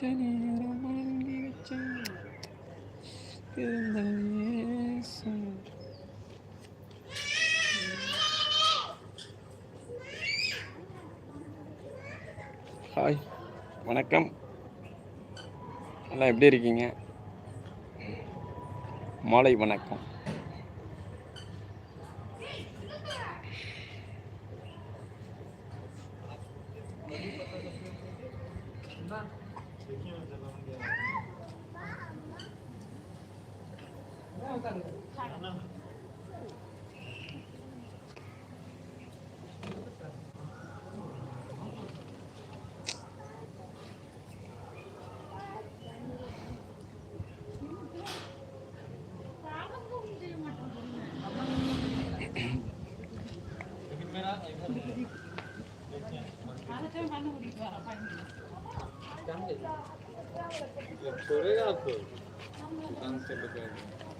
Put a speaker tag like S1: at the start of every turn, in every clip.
S1: பச்சை நேரம் வாங்கி வச்சேன் பிறந்தவன் இயேசு. ஹாய் வணக்கம் எல்லாம் எப்படி இருக்கீங்க மாலை வணக்கம்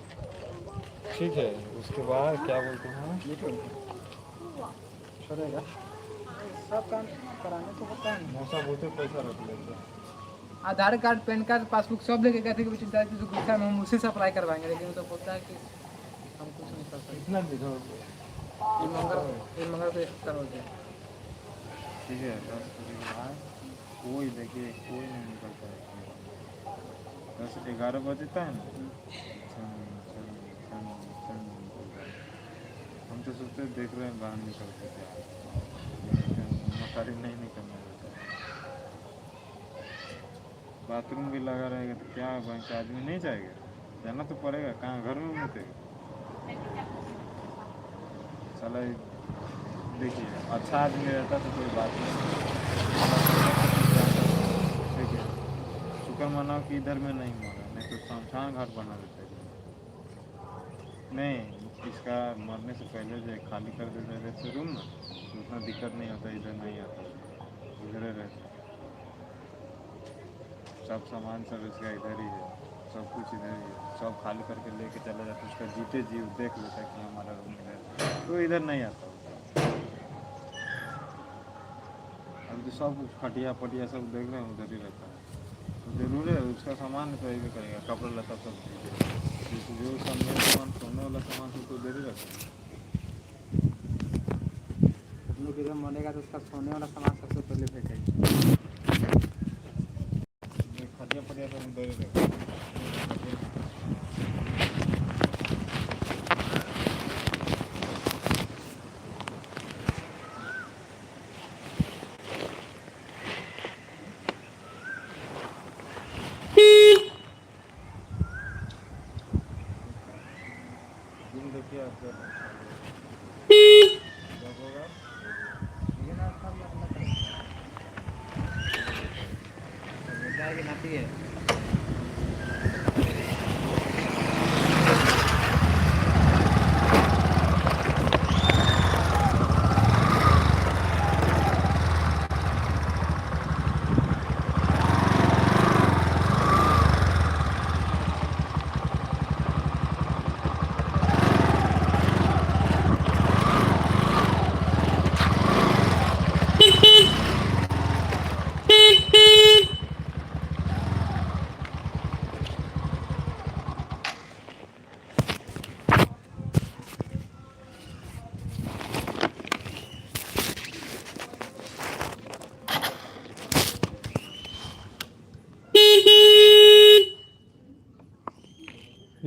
S1: ठीक है उसके बाद क्या बोलते हैं?
S2: छोड़ेगा सब काम कराने को पता है
S1: मौसा बोलते पैसा रख लेते
S2: Aadhaar card PAN card passbook सब लेके गए थे कि चिंता गुस्सा में हम उसी से अप्लाई करवाएँगे लेकिन वो तो बोलता है कि हम कुछ नहीं कर सकते।
S1: दिखा ठीक है, दस कोई देखिए, कोई नहीं निकलता है दस ग्यारह है ना? सन निकलता है। हम तो सोचते देख रहे हैं, बाहर निकलते थे नहीं बाथरूम भी लगा रहेगा तो क्या बैंक आदमी नहीं जाएगा? जाना तो पड़ेगा, कहाँ? घर में मुतेगा चला देखिए अच्छा आदमी रहता तो कोई बात नहीं। ठीक है शुक्र मनाओ कि इधर में नहीं मरा नहीं तो शमशान घाट बना देते नहीं, इसका मरने से पहले जो खाली कर देते जैसे रूम ना तो उतना दिक्कत नहीं होता, इधर नहीं आता, इधर रहता। सब सामान सब इसका इधर ही है। सब कुछ इधर सब खाली करके लेके चला जाता उसका जीते जीव देख लेता कि हमारा रूम इधर है। तो इधर नहीं आता। अब तो सब खटिया पटिया सब देख रहे हैं उधर ही रहता है। तो ज़रूर है उसका सामान तो भी करेगा कपड़ा लता सब चीज़ जो- मेरा सामान सोने वाला सामान सब तो उधर ही रहता है।
S2: लोग इधर मरेगा तो उसका सोने वाला सामान सबसे पहले फेंकेगा। Thank you.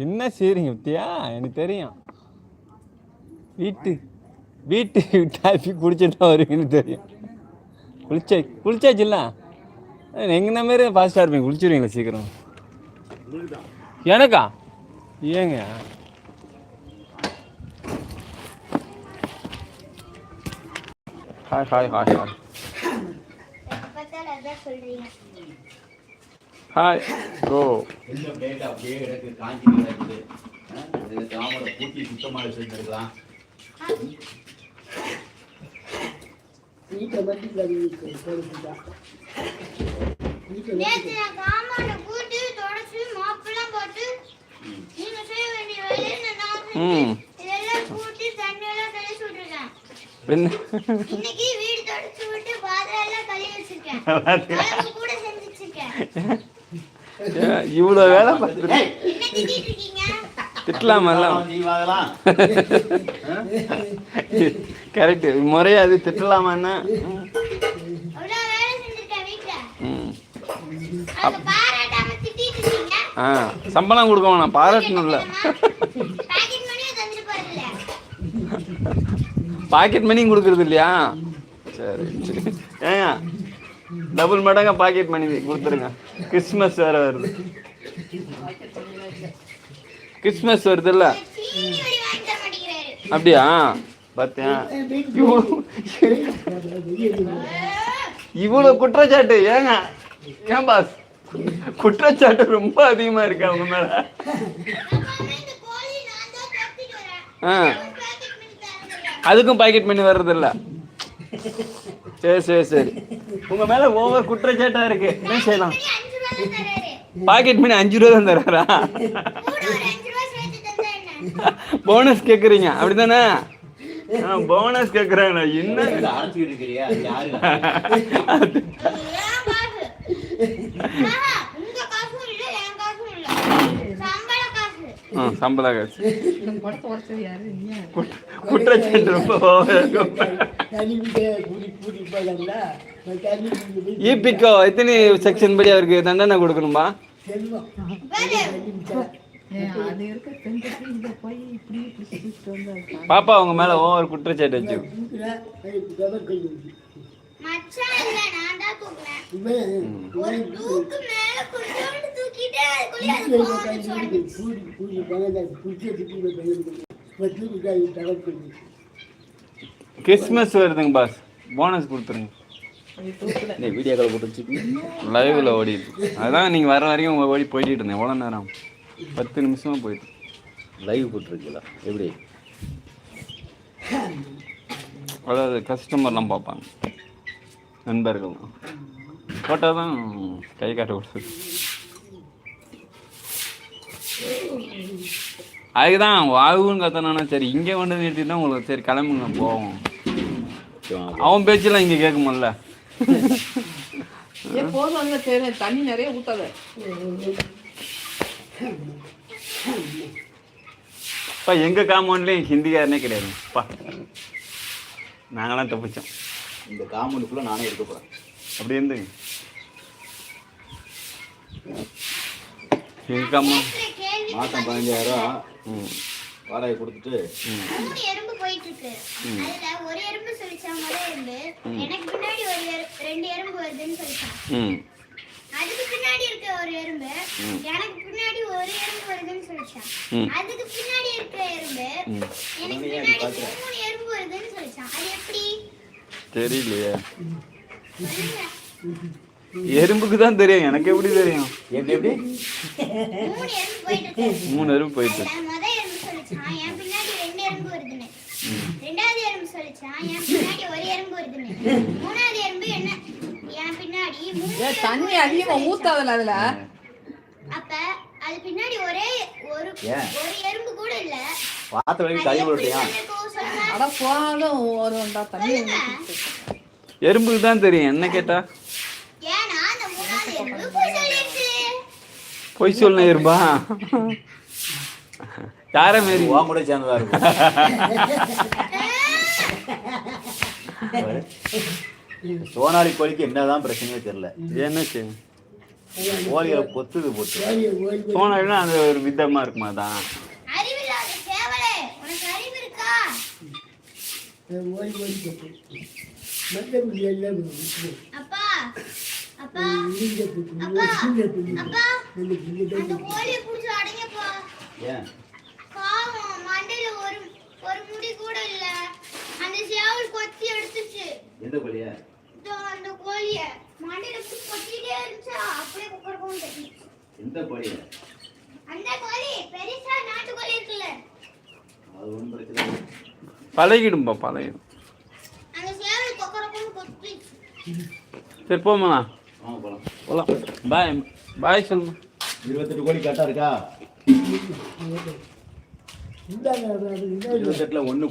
S1: என்ன செய்றீங்க வித்தியா எனக்கு தெரியும். வீட்டு வீட்டு காஃபி குடிச்சிட்டு வருவீங்கன்னு தெரியும். குளிச்சா குளிச்சாச்சுல்ல? எங்கன்னா மாரி ஃபாஸ்ட்டாக இருப்பீங்க? குளிச்சிருவீங்களா சீக்கிரம்? எனக்கா? ஏங்க? Hi
S3: hi hi hi
S1: hi கோ
S4: அப்படியே கிடக்கு காஞ்சி கிடக்குது இது தாமரை பூட்டி சுத்தமாக வச்சுருக்கலாம்
S3: நேத்து நான் காம்பவுண்ட கூட்டி தொடச்சு மாப்பெல்லாம் போட்டு நீங்க செய்ய வேண்டிய வேலையை நான்
S1: ம்.
S3: செஞ்சு இதெல்லாம் கூட்டி தண்ணி எல்லாம் தெளிச்சு விட்டுருக்கேன்
S1: என்ன
S3: இன்னைக்கு வீடு தொடச்சு விட்டு பாத்திரம் எல்லாம் கழுவி வச்சிருக்கேன். கூட செஞ்சு வச்சிருக்கேன்
S5: இவ்வளோ வேலை பார்த்து
S4: ஏய்,
S3: என்ன திட்டிட்டு இருக்கீங்க
S5: திட்டலாமல்ல
S4: அதெல்லாம். ஜீவாகலாம்.
S5: கரெக்டு. முறையாது திட்டலாமான்னா
S3: அவ்வளோ வேலை செஞ்சிருக்கேன் வீட்டுல
S5: ம்.
S3: அவங்க பாராட்டாம திட்டிட்டு இருக்கீங்க?
S5: ஆ சம்பளம் கொடுக்க வேணாம். பாராட்டணும்ல.
S3: பாக்கெட் மணியும்
S5: கொடுக்குறது இல்லையா? சரி சரி. ஏங்க டபுள் மடங்காக பாக்கெட் மணி கொடுத்துருங்க. கிறிஸ்மஸ் வேற வருது. கிறிஸ்மஸ் வருதுல்ல?
S3: சீனி
S5: அப்படியா? பார்த்தியா இவ்வளோ குற்றச்சாட்டு. ஏங்க? ஏன் பாஸ் குற்றச்சாட்டு ரொம்ப அதிகமா இருக்கு அவங்க மேல. ஆ.
S3: பாக்கெட் மணி
S5: அதுக்கும் பாக்கெட் பண்ணி வர்றதில்லை. சரி சரி சரி. உங்க மேல ஓவர் குற்றச்சாட்டா இருக்கு. என்ன செய்யலாம்? பாக்கெட் மணி அஞ்சு ரூபா தான்
S3: என்ன?
S5: போனஸ் கேக்குறீங்க. அப்படிதானே போனஸ் கேக்குறாங்க. என்ன?
S4: இதை அது
S2: இருக்க செஞ்சுட்டு இதை போய் இப்படி பிடிச்சி பிடிச்சிட்டு வந்தா
S5: பாப்பா உங்க மேல ஓவர் குற்றச்சாட்டு வச்சு.
S3: மச்சான் இல்ல நான் தான் தூக்குனேன். ஒரு தூக்கு மேல கொஞ்சோண்டு தூக்கிட்டு அதுக்குள்ள அது போந்துச்சு உனக்கு.
S5: கிறிஸ்மஸ் வருதுங்க பாஸ். போனஸ் கொடுத்துருங்க.
S4: இந்த வீடியோக்களை போட்டு
S5: லைவ்ல ஓடிட்டு அதான் நீங்க வர வரைக்கும் உங்க ஓடி போயிட்டு இருந்தேன். எவ்வளோ நேரம்? பத்து நிமிஷமா போயிட்டு
S4: லைவ் போட்டுருக்கீங்களா? எப்படி?
S5: அதாவது கஸ்டமர்லாம் பார்ப்பாங்க. நண்பர்கள். போட்டால் தான் கை காட்ட கொடுத்தது அதுக்கு தான் வாழ்வுன்னு கத்தனா சரி இங்கே கொண்டு நிறுத்தி தான் உங்களுக்கு சரி கிளம்புங்க போவோம். அவன் பேச்செல்லாம் இங்கே
S2: அங்க சரி தண்ணி நிறைய ஊத்தாத.
S5: அப்பா எங்கள் காம்பவுண்ட்லேயும் ஹிந்திக்காரனே கிடையாதுப்பா நாங்களாம் தப்பிச்சோம்.
S4: இந்த காம்பவுண்டுக்குள்ள நானே இருக்க போறேன்.
S5: அப்படி இருந்துங்க.
S3: கேள்வி
S4: மாசம் பதினஞ்சாயிரம் வாடகை கொடுத்துட்டு
S3: எறும்பு போயிட்டு இருக்கு அதுல ஒரு எறும்பு சொல்லிச்சா முத எறும்பு. எனக்கு பின்னாடி ஒரு ரெண்டு எறும்பு வருதுன்னு சொல்லிச்சான் அதுக்கு பின்னாடி இருக்க ஒரு எறும்பு. எனக்கு பின்னாடி ஒரு எறும்பு வருதுன்னு சொல்லிச்சான். அதுக்கு பின்னாடி இருக்க எறும்பு.
S5: ம்.
S3: எனக்கு பின்னாடி மூணு எறும்பு வருதுன்னு சொல்லிச்சான்
S5: தெரியலையே. எறும்புக்கு தான் தெரியும். எனக்கு எப்படி தெரியும்?
S4: எப்படி எப்படி?
S3: மூணு எறும்பு போயிட்டு இருக்கு.
S5: மூணு எறும்பு போயிட்டு
S3: அதுல முத எறும்பு சொல்லிச்சான் என் பின்னாடி ரெண்டு எறும்பு வருதுன்னு. ரெண்டாவது எறும்பு சொல்லிச்சான் என் பின்னாடி ஒரு எறும்பு வருதுன்னு. மூணாவது எறும்பு என்ன? என் பின்னாடி மூணு
S2: ஏன்
S3: எறும்பு
S2: தண்ணி அதிகமா ஊத்தாதல அதுல?
S3: அப்ப அது பின்னாடி ஒரே ஒரு எறும்பு கூட இல்ல.
S4: பார்த்த வரைக்கும் கை
S3: அது
S2: போனாலும் ஒரு வந்தா தண்ணி ஊத்திட்டு.
S5: எறும்புக்கு தான் தெரியும். என்ன கேட்டா?
S3: அந்த போய்
S5: சொல்லணும் எறும்பா? யார மாரி?
S4: உன் கூட சேர்ந்ததா இருக்கும். சோனாலி கோழிக்கு என்னதான் பிரச்சனையோ தெரியல.
S5: என்னச்சு
S4: கோழிகளை கொத்துது போட்டு.
S5: போனா அது ஒரு விதமா இருக்குமா தான்
S3: அறிவில்லாத சேவலே உனக்கு அறிவு இருக்கா அப்பா அப்பா அப்பா அப்பா கோழியை புடிச்சு அடங்கப்பா.
S4: ஏன்
S3: பாவம் மண்டையில ஒரு ஒரு முடி கூட இல்ல. அந்த சேவல் கொத்தி எடுத்துச்சு.
S4: எந்த கோழிய?
S3: அந்த கோழிய மண்டையில கொத்திட்டே இருந்துச்சா? அப்படியே குக்கர் கொண்டு
S4: எந்த கோழிய?
S5: பழகிடும்பா பழகிடும். சரி போமா போலாம். பாய் பாய் சொல்லுமா.
S4: இருபத்தெட்டு கோழி கரெக்டா இருக்கா? இருபத்தெட்டுல ஒண்ணு